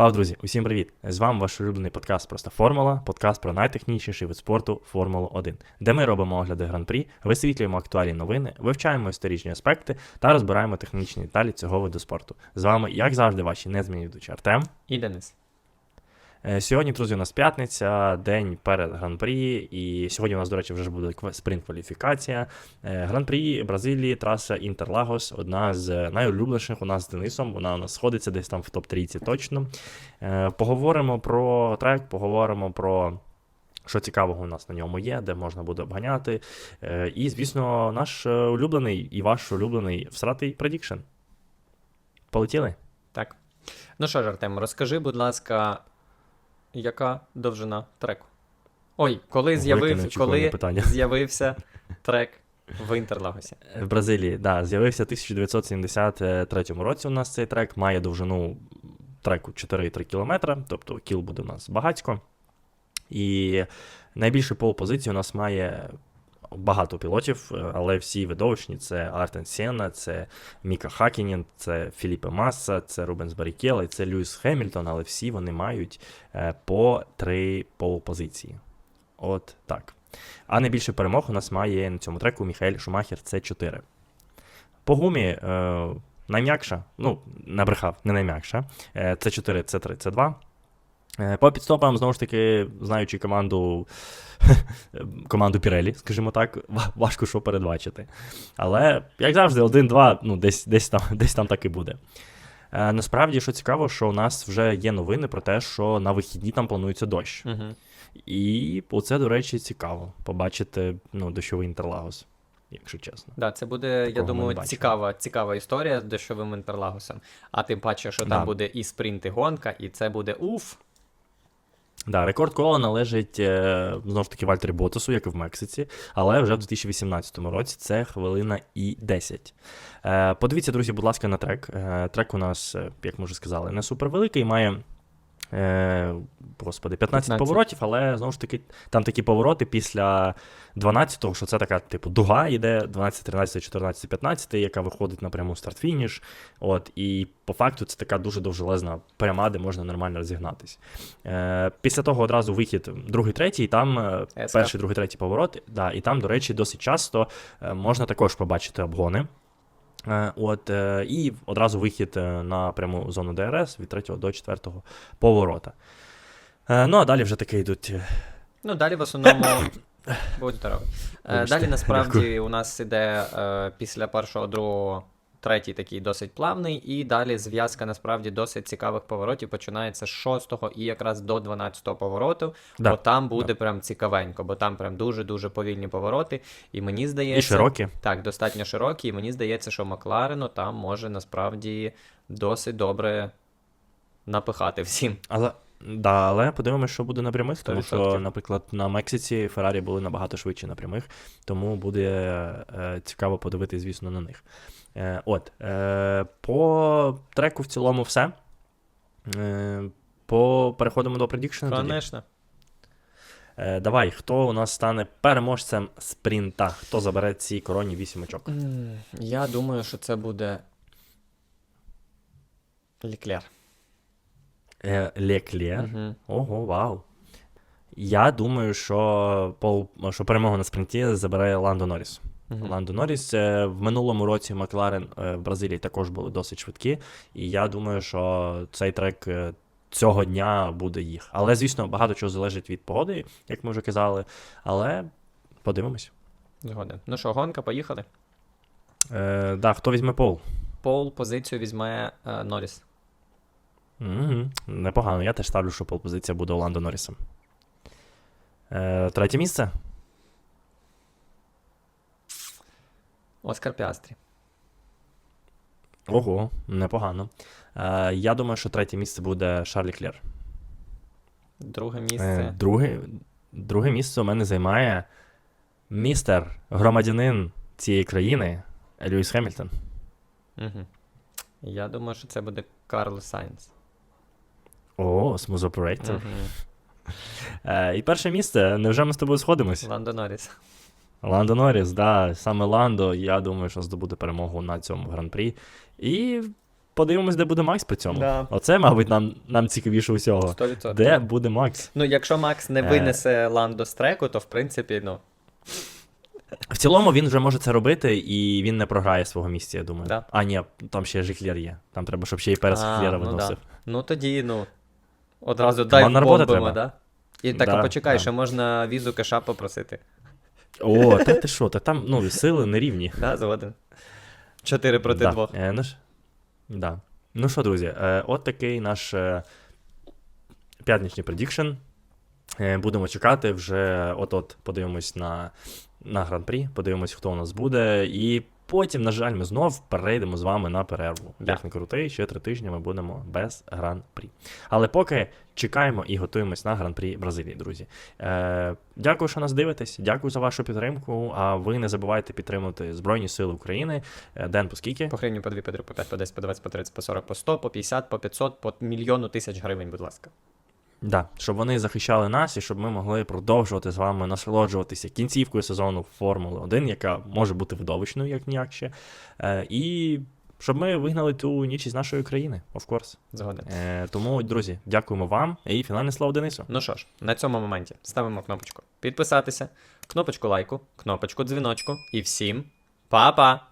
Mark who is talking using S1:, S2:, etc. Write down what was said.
S1: Пав, друзі, усім привіт! З вами ваш улюблений подкаст Просто Формула, подкаст про найтехнічніший вид спорту Формулу 1, де ми робимо огляди гран-прі, висвітлюємо актуальні новини, вивчаємо історичні аспекти та розбираємо технічні деталі цього виду спорту. З вами, як завжди, ваші незмінні ведучі Артем.
S2: І Денис.
S1: Е, Сьогодні, друзі, у нас п'ятниця, день перед гран-прі. І сьогодні у нас, до речі, вже буде спринт-кваліфікація. Е, Гран-прі Бразилії, траса Інтерлагос, одна з найулюбленіших у нас з Денисом. Вона у нас сходиться десь там в топ-30 точно. Е, Поговоримо про трек, поговоримо про. Що цікавого у нас на ньому є, де можна буде обганяти. І, звісно, наш улюблений і ваш улюблений всратий предікшн. Полетіли?
S2: Так. Ну що ж, Артем, розкажи, будь ласка, яка довжина треку? Ой, коли, з'явив, коли з'явився трек в Інтерлагосі?
S1: В Бразилії, да, з'явився в 1973 році. У нас цей трек має довжину треку 4,3 км, тобто кіл буде у нас багатько. І найбільше пол позиції у нас має багато пілотів, е, але всі видовищні: це Артен Сенна, це Міка Хакінін, це Філіппе Масса, це Рубенс Барікела і це Льюіс Хемільтон, але всі вони мають е, по три пол-позиції. От так. А найбільше перемог у нас має на цьому треку Міхаель Шумахер це 4. По гумі е, найм'якша, ну, набрехав, не найм'якша. Е, це 4, це 3, це 2. Е, по підстопам, знову ж таки, знаючи команду команду Пірелі, скажімо так, важко що передбачити. Але, як завжди, 1-2, ну, десь, десь, там, десь там так і буде. Е, насправді, що цікаво, що у нас вже є новини про те, що на вихідні там планується дощ.
S2: Угу.
S1: І оце, до речі, цікаво побачити ну, дощовий інтерлагос, якщо чесно.
S2: Да, це буде, я
S1: Такого не
S2: думаю, цікава, цікава історія з дощовим Інтерлагосом. А тим паче, що
S1: Да.
S2: там буде і спринт, і гонка, і це буде уф.
S1: Да, рекорд кола належить е, знову ж таки Вальтері Ботасу, як і в Мексиці, але вже в 2018 році це хвилина і 10. Е, подивіться, друзі, будь ласка, на трек. Е, трек у нас, як ми вже сказали, не супервеликий, має. Е, господи, 15,
S2: 15.
S1: поворотів, але знову ж таки, там такі повороти після 12-го, що це така, типу, дуга йде 12, 13, 14, 15, яка виходить напряму старт-фініш. От, і по факту це така дуже довжелезна пряма, де можна нормально розігнатись. Е, після того одразу вихід другий, третій, і там е,
S2: Еска.
S1: перший, другий, третій поворот. Да, і там, до речі, досить часто е, можна також побачити обгони. Е, От, е, і одразу вихід е, на пряму зону ДРС від 3 до 4 поворота. Ну, а далі вже таки йдуть.
S2: Ну, далі в основному. Будь здоровий. Далі насправді у нас іде після першого, другого, третій такий досить плавний, і далі зв'язка насправді досить цікавих поворотів. Починається з шостого і якраз до 12-го повороту.
S1: Да,
S2: бо там буде прям цікавенько, бо там прям дуже-дуже повільні повороти. І мені здається,
S1: І широкі.
S2: так, достатньо широкі, і мені здається, що Макларену там може насправді досить добре напихати всім.
S1: Але, да, але подивимося, що буде на прямих, тому що,
S2: 100%.
S1: наприклад, на Мексиці Феррарі були набагато швидше на прямих, тому буде е, цікаво подивитись, звісно, на них. Е, от, е, по треку в цілому все. Е, по переходимо до предікшена.
S2: Конечно.
S1: Е, давай, хто у нас стане переможцем спринта? Хто забере ці короні 8 очок?
S2: Я думаю, що це буде Ліклер.
S1: Е, Леклєр.
S2: Угу.
S1: Ого, вау. Я думаю, що, пол, що перемогу на спринті забере Ландо Норріс. Ландо Норріс е, в минулому році Макларен е, в Бразилії також були досить швидкі, і я думаю, що цей трек е, цього дня буде їх. Але, звісно, багато чого залежить від погоди, як ми вже казали. Але подивимось.
S2: Згоден. Ну що, гонка, поїхали.
S1: Е, да, хто візьме пол?
S2: Пол позицію візьме е, Норріс.
S1: Угу. Непогано. Я теж ставлю, що пол-позиція буде у Ландо Норрісом. Е, третє місце?
S2: Оскар Піастрі.
S1: Ого, непогано. Е, я думаю, що третє місце буде Шарлі Клер.
S2: Друге місце.
S1: Е, друге, друге місце у мене займає містер, громадянин цієї країни Льюіс Хемільтон.
S2: Угу. Я думаю, що це буде Карл Сайнс.
S1: О, Smooth Operator.
S2: Угу.
S1: Е, і перше місце, невже ми з тобою сходимось?
S2: Ландо Норріс.
S1: Ландо Норріс, да, саме Ландо, я думаю, що здобуде перемогу на цьому гран-прі. І подивимось, де буде Макс при цьому.
S2: Да.
S1: Оце, мабуть, нам, нам цікавіше усього.
S2: 100%.
S1: Де буде Макс?
S2: Ну, якщо Макс не
S1: Е.
S2: винесе Ландо з треку, то в принципі, ну,
S1: В цілому він вже може це робити, і він не програє свого місця, я думаю.
S2: Да.
S1: А, ні, там ще Жиклєр є. Там треба, щоб ще й перес
S2: А,
S1: Хіклєра
S2: ну да.
S1: виносив.
S2: ну тоді, ну, одразу дай бомбимо,
S1: треба.
S2: да? І так,
S1: Да,
S2: почекай,
S1: да.
S2: ще можна візу кеша попросити.
S1: О, та ти що, та там ну, сили нерівні.
S2: Да, згоден. Чотири проти
S1: да.
S2: двох.
S1: Е, ну, ж, да. ну що, друзі, е, от такий наш е, п'ятничний предікшн. Е, будемо чекати вже от-от подивимось на, на гран-прі, подивимось, хто у нас буде. І потім, на жаль, ми знов перейдемо з вами на перерву.
S2: Да.
S1: Як не крутий, ще три тижні ми будемо без гран-прі. Але поки чекаємо і готуємось на гран-прі Бразилії, друзі. Е, дякую, що нас дивитесь. Дякую за вашу підтримку. А ви не забувайте підтримувати Збройні Сили України. Е, Ден, по скільки?
S2: По гривні, по 2, по 3, по 5, по 10, по 20, по 30, по 40, по 100, по 50, по 500, по мільйону тисяч гривень, будь ласка.
S1: Да, щоб вони захищали нас і щоб ми могли продовжувати з вами насолоджуватися кінцівкою сезону Формули 1, яка може бути видовищною, як ніяк ще. Е, і щоб ми вигнали ту ніч із нашої країни, of course.
S2: Згоден.
S1: Е, тому, друзі, дякуємо вам і фінальне слово Денису.
S2: Ну що ж, на цьому моменті ставимо кнопочку підписатися, кнопочку лайку, кнопочку дзвіночку і всім па-па!